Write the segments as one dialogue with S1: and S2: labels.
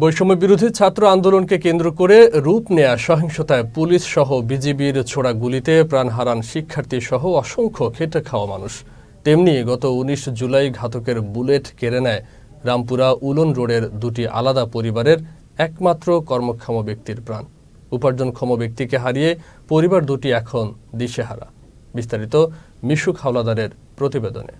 S1: বৈষম্য বিরোধী ছাত্র আন্দোলনকে কেন্দ্র করে রূপ নেয়া সহিংসতায় পুলিশ সহ বিজিবির ছোড়া গুলিতে প্রাণ হারান শিক্ষার্থী সহ অসংখ্য খেটে খাওয়া মানুষ। তেমনি গত উনিশ জুলাই ঘাতকের বুলেট কেড়ে নেয় রামপুরা উলন রোডের দুটি আলাদা পরিবারের একমাত্র কর্মক্ষম ব্যক্তির প্রাণ। উপার্জনক্ষম ব্যক্তিকে হারিয়ে পরিবার দুটি এখন দিশেহারা। বিস্তারিত মিশুক হাওলাদারের প্রতিবেদনে।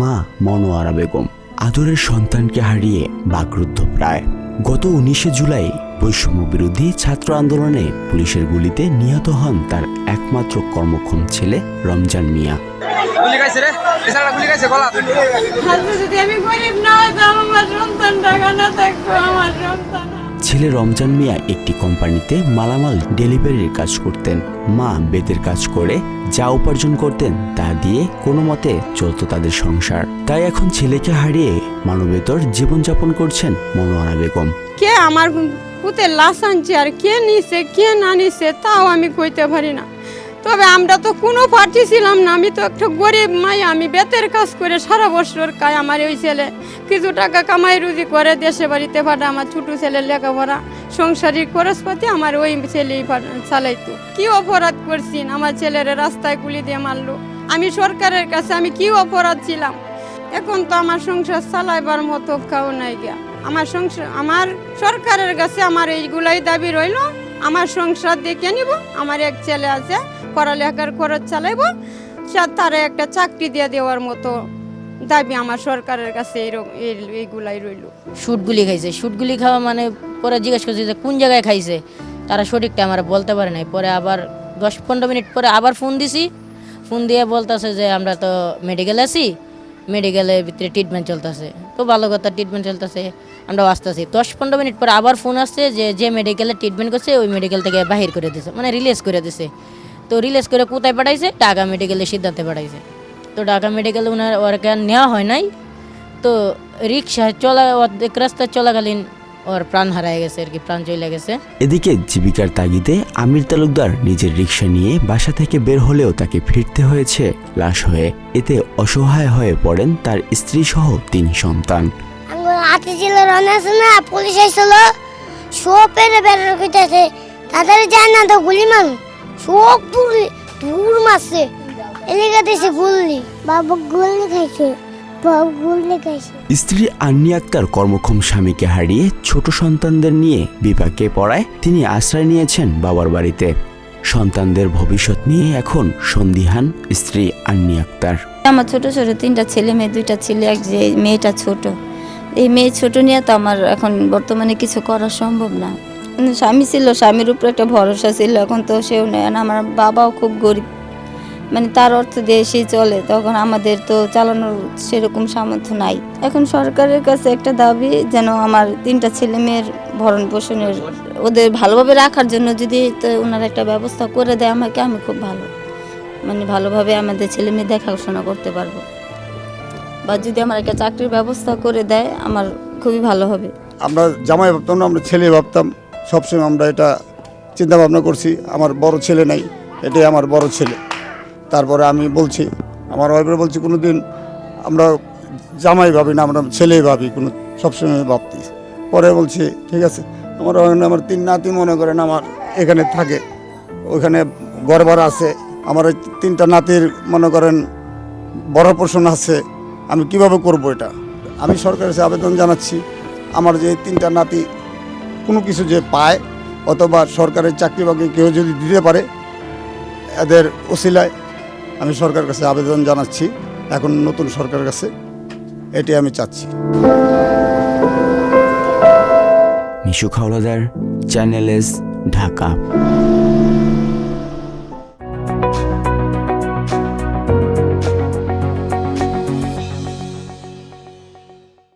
S2: মা মনোয়ারা বেগম আদরের সন্তানকে হারিয়ে বাকরুদ্ধ প্রায়। গত উনিশে জুলাই বৈষম্য বিরোধী ছাত্র আন্দোলনে পুলিশের গুলিতে নিহত হন তার একমাত্র কর্মক্ষম ছেলে রমজান মিয়া।
S3: যদি আমি গরিব না সন্তান টাকা না থাকতো? আমার সন্তান
S2: ছেলে রমজান মিয়া একটি কোম্পানিতে মালামাল ডেলিভারির কাজ করতেন। মা বেতের কাজ করে যা উপার্জন করতেন তা দিয়ে কোনো মতে চলত তাদের সংসার। তাই এখন ছেলেকে হারিয়ে মানবেতর জীবনযাপন করছেন মনোয়ারা বেগম।
S3: কে আমার পুতের লাশ আনছে আর কে নিছে, কে না নিছে, তাও আমি কইতে পারি না। তবে আমরা তো কোনো পার্টি ছিলাম না। আমি তো একটু গরিব মাই, আমি বেতের কাজ করে সারা বছর খাই আমার ওই ছেলে। কিছু টাকা কামাই রুজি করে, দেশে বাড়িতে পাঠা আমার ছোট ছেলের লেখাপড়া সংসারিক খরচপাতি আমার ওই ছেলেই চালাইতো। কি অপরাধ করছি? আমার ছেলের রাস্তায় গুলি দিয়ে মারলো। আমি সরকারের কাছে আমি কি অপরাধ ছিলাম? এখন তো আমার সংসার চালাইবার মতো কাউ নাই গিয়া। আমার সংসার, আমার সরকারের কাছে আমার এইগুলাই দাবি রইল। আমার সংসার দেখে নিব। আমার এক ছেলে আছে পড়ালেখার খরচ চালাইব তারে একটা চাকরি দিয়ে দেওয়ার মতো দাবি আমার সরকারের কাছে এইগুলাই রইল।
S4: শুটগুলি খাইছে। শুটগুলি খাওয়া মানে পরে জিজ্ঞেস করছে যে কোন জায়গায় খাইছে? তারা সঠিকটা আমার বলতে পারে নাই। পরে আবার দশ পনেরো মিনিট পরে আবার ফোন দিছি। ফোন দিয়ে বলতেছে যে আমরা তো মেডিকেল আছি মেডিকেলের ভিতরে ট্রিটমেন্ট চলতেছে। তো ভালো কথা ট্রিটমেন্ট চলতেছে আমরা আসতেছি। দশ পনেরো মিনিট পরে আবার ফোন আসছে যে যে মেডিকেলে ট্রিটমেন্ট করছে, ওই মেডিকেল থেকে বাহির করে দিছে। মানে রিলিজ করে দিছে। তো রিলিজ করে কোথায় পাঠাইছে? ঢাকা মেডিকেলের সিদ্ধান্তে পাঠাইছে। তো ঢাকা মেডিকেলে ওনার ওরকে আর নেওয়া হয় নাই। তো রিক্সা চলা অর্ধেক রাস্তা চলাকালীন ওর প্রাণ হারায় গেছে আর কি প্রাণ চলে গেছে।
S2: এদিকে জীবিকার তাগিদে আমির তালুকদার নিজের রিক্সা নিয়ে বাসা থেকে বের হলেও তাকে ফিরতে হয়েছে লাশ হয়ে। এতে অসহায় হয়ে পড়েন তার স্ত্রী সহ তিন সন্তান।
S5: হাতে ছিল রান্না আছে না পুলিশ আইছিল। সব পেরে বেড়ে কইতেছে। তাদের যায় না তো গুলি মারু সব দূর দূর মারছে এলাকা দেশে গুলি বাবু গুলি খাইছে।
S2: স্ত্রী আন্নি আক্তার কর্মক্ষম স্বামীকে হারিয়ে ছোট সন্তানদের নিয়ে বিপাকে পড়ায় তিনি আশ্রয় নিয়েছেন বাবার বাড়িতে। সন্তানদের ভবিষ্যৎ নিয়ে এখন সন্দিহান স্ত্রী আন্নি আক্তার।
S6: আমার ছোট ছোট তিনটা ছেলে মেয়ে দুইটা ছেলে এক যে মেয়েটা ছোট। এই মেয়ে ছোট নিয়ে তো আমার এখন বর্তমানে কিছু করা সম্ভব না। স্বামী ছিল, স্বামীর উপর একটা ভরসা ছিল, এখন তো সেও নেই। আর আমার বাবাও খুব গরিব। মানে তার অর্থ দিয়ে সে চলে, তখন আমাদের তো চালানোর সেরকম সামর্থ্য নাই। এখন সরকারের কাছে একটা দাবি, যেন আমার তিনটা ছেলে মেয়ের ভরণ পোষণের, ওদের ভালোভাবে রাখার জন্য যদি ওনারা একটা ব্যবস্থা করে দেয় আমাকে, আমি খুব ভালো। মানে ভালোভাবে আমাদের ছেলে মেয়ে দেখাশোনা করতে পারব। বা যদি আমার একটা চাকরির ব্যবস্থা করে দেয়, আমার খুবই ভালো হবে।
S7: আমরা জামাই ভাবতাম না, আমরা ছেলে ভাবতাম। সবসময় আমরা এটা চিন্তা ভাবনা করছি, আমার বড় ছেলে নাই, এটাই আমার বড় ছেলে। তারপরে আমি বলছি, আমার ওয়াইফের বলছি কোনো দিন আমরা জামাই ভাবি না, আমরা ছেলেই ভাবি। কোনো, সবসময় ভাবতি। পরে বলছি, ঠিক আছে। আমার আমার তিন নাতি মনে করেন আমার এখানে থাকে ওইখানে ঘর ভাড়া আছে। আমার ওই তিনটা নাতির মনে করেন বড় পোষণ আছে, আমি কীভাবে করব এটা? আমি সরকারের কাছে আবেদন জানাচ্ছি, আমার যে তিনটা নাতি কোনো কিছু যে পায়, অথবা সরকারের চাকরি বাকরি কেউ যদি দিতে পারে, এদের ওসিলায় আমি সরকারের কাছে আবেদন জানাচ্ছি। এখন নতুন সরকারের কাছে এটি আমি চাচ্ছি।
S2: Mishu Khawladar, channel S, Dhaka.